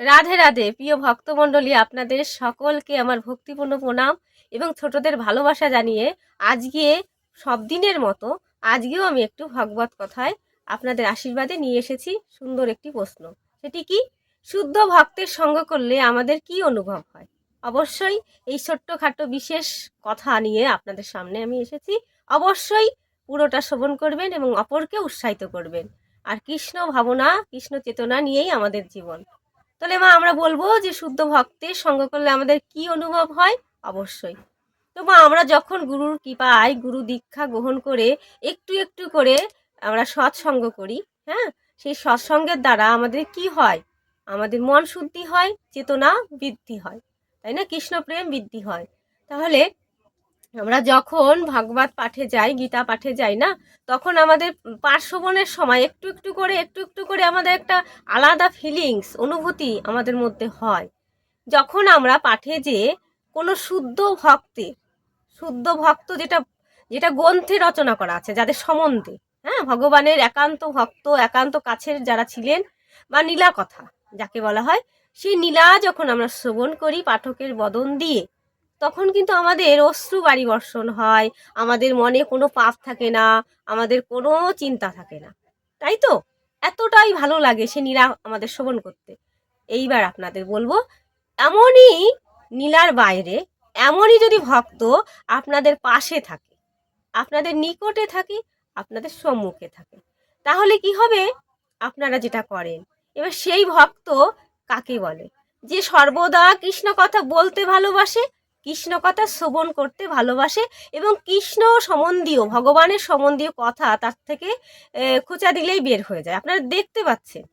রাধে রাধে, প্রিয় ভক্তমণ্ডলী, আপনাদের সকলকে আমার ভক্তিপূর্ণ প্রণাম এবং ছোটদের ভালোবাসা জানিয়ে আজকে সব দিনের মতো, আজকেও আমি একটু ভগবত কথায় আপনাদের আশীর্বাদে নিয়ে এসেছি সুন্দর একটি প্রশ্ন। সেটি কি? শুদ্ধ ভক্তের সঙ্গ করলে আমাদের কি অনুভব হয়? অবশ্যই এই ছোট্টখাটো বিশেষ কথা নিয়ে আপনাদের সামনে আমি এসেছি। অবশ্যই পুরোটা শ্রবণ করবেন এবং অপরকে উৎসাহিত করবেন। আর কৃষ্ণ ভাবনা, কৃষ্ণ চেতনা নিয়েই আমাদের জীবন। তাহলে মা, আমরা বলব যে শুদ্ধ ভক্তের সঙ্গ করলে আমাদের কি অনুভব হয়? অবশ্যই। তো মা, আমরা যখন গুরুর কৃপায় গুরু দীক্ষা গ্রহণ করে একটু একটু করে আমরা সৎসঙ্গ করি হ্যাঁ? সেই সৎসঙ্গের দ্বারা আমাদের কি হয়? আমাদের মন শুদ্ধি হয়, চেতনা বৃদ্ধি হয়। তাই না? কৃষ্ণ প্রেম বৃদ্ধি হয়। তাহলে আমরা যখন ভাগবত পাঠে যাই, গীতা পাঠে যাই না, তখন আমাদের পার্শ্ববনের সময় একটু একটু করে, একটু একটু করে আমাদের একটা আলাদা ফিলিংস অনুভূতি আমাদের মধ্যে হয়। যখন আমরা পাঠে যে কোনো শুদ্ধ ভক্তে, শুদ্ধ ভক্ত যেটা যেটা গ্রন্থে রচনা করা আছে, যাদের সম্বন্ধে হ্যাঁ? ভগবানের একান্ত ভক্ত, একান্ত কাছের যারা ছিলেন, বা নীলা কথা, যাকে বলা হয়, সেই নীলা যখন আমরা শ্রবণ করি পাঠকের বদন দিয়ে তখন কিন্তু আমাদের অশ্রু বাড়ি বর্ষণ হয়, আমাদের মনে কোনো পাপ থাকে না, আমাদের কোনো চিন্তা থাকে না। তাই তো? এতটাই ভালো লাগে সে নীলা আমাদের শ্রবণ করতে। এইবার আপনাদের বলব, এমনই নীলার বাইরে, এমনই যদি ভক্ত আপনাদের পাশে থাকে, আপনাদের নিকটে থাকে, আপনাদের সম্মুখে থাকে, তাহলে কি হবে? আপনারা যেটা করেন, এবার সেই ভক্ত কাকে বলে? যে সর্বদা কৃষ্ণ কথা বলতে ভালোবাসে কৃষ্ণ কথা শ্রবণ করতে ভালোবাসে এবং কৃষ্ণ সম্বন্ধীয়, ভগবানের সম্বন্ধীয় কথা তার থেকে খোঁচা দিলেই বের হয়ে যায়। আপনারা দেখতে পাচ্ছেন।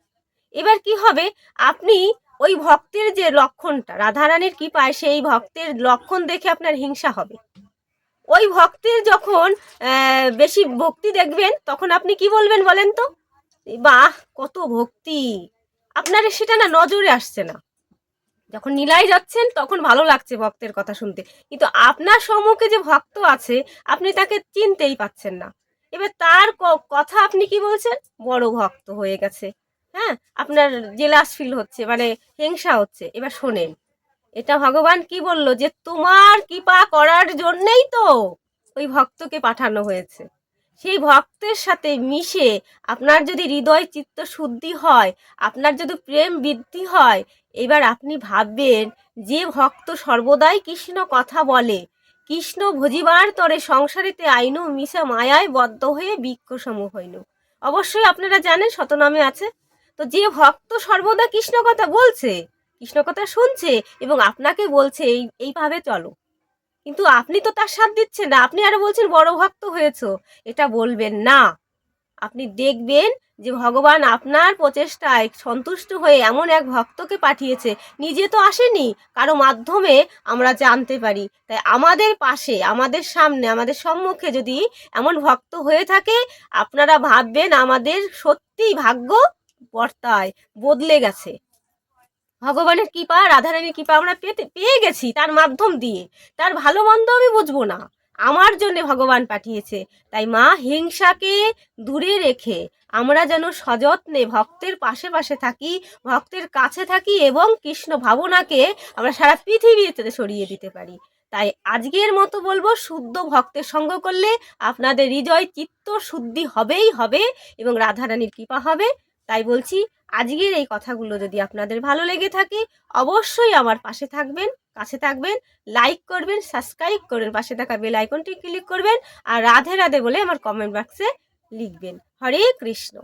এবার কি হবে? আপনি ওই ভক্তের যে লক্ষণটা, রাধারানীর কি পায় সেই ভক্তের লক্ষণ দেখে আপনার হিংসা হবে। ওই ভক্তের যখন বেশি ভক্তি দেখবেন, তখন আপনি কি বলবেন বলেন তো? বাহ, কত ভক্তি! আপনার সেটা না নজরে আসছে না। যখন নীলাই যাচ্ছেন, তখন ভালো লাগছে ভক্তের কথা শুনতে। কিন্তু আপনার সম্মুখে যে ভক্ত আছে, আপনি তাকে চিনতেই পাচ্ছেন না। এবার তার কথা আপনি কি বলছেন? বড় ভক্ত হয়ে গেছে। হ্যাঁ? আপনার জেলাস ফিল হচ্ছে মানে হিংসা হচ্ছে। এবার শোনেন, এটা ভগবান কি বলল যে, তোমার কৃপা করার জন্যেই তো ওই ভক্তকে পাঠানো হয়েছে। সেই ভক্তের সাথে মিশে আপনার যদি হৃদয় চিত্ত শুদ্ধি হয়, আপনার যদি প্রেম বৃদ্ধি হয় এবার আপনি ভাববেন, যে ভক্ত সর্বদাই কৃষ্ণ কথা বলে। কৃষ্ণ ভজিবার তরে সংসারেতে আইনু মিশা মায়ায় বদ্ধ হয়ে বৃক্ষ সমূহ হইল। অবশ্যই আপনারা জানেন শতনামে আছে। তো যে ভক্ত সর্বদা কৃষ্ণ কথা বলছে, কৃষ্ণ কথা শুনছে এবং আপনাকে বলছে এই, এইভাবে চলো। কিন্তু আপনি তো তার সাথ দিচ্ছেন না, আপনি আরও বলছেন বড় ভক্ত হয়েছো, এটা বলবেন না। আপনি দেখবেন যে ভগবান আপনার প্রচেষ্টায় সন্তুষ্ট হয়ে এমন এক ভক্তকে পাঠিয়েছে, নিজে তো আসেনি, কারও মাধ্যমে আমরা জানতে পারি। তাই আমাদের পাশে, আমাদের সামনে, আমাদের সম্মুখে যদি এমন ভক্ত হয়ে থাকে, আপনারা ভাববেন আমাদের সত্যিই ভাগ্য বর্তায়, বদলে গেছে। ভগবানের কৃপা, রাধারানীর কৃপা আমরা পেতে, পেয়ে গেছি তার মাধ্যম দিয়ে। তার ভালো মন্দ আমি বুঝব না। আমার জন্য ভগবান পাঠিয়েছে। তাই মা হিংসাকে দূরে রেখে আমরা যেন সযত্নে ভক্তের পাশে পাশে থাকি, ভক্তের কাছে থাকি এবং কৃষ্ণ ভাবনাকে আমরা সারা পৃথিবীতে সরিয়ে দিতে পারি। তাই আজকের মতো বলব, শুদ্ধ ভক্তের সঙ্গ করলে আপনাদের হৃদয় চিত্ত শুদ্ধি হবেই হবে এবং রাধারানীর কৃপা হবে। তাই বলছি, আজকের এই কথাগুলো যদি আপনাদের ভালো লেগে থাকে, অবশ্যই আমার পাশে থাকবেন, কাছে থাকবেন লাইক করবেন সাবস্ক্রাইব করবেন, পাশে থাকা বেল আইকনটি ক্লিক করবেন, আর রাধে রাধে বলে আমার কমেন্ট বক্সে লিখবেন। হরে কৃষ্ণ।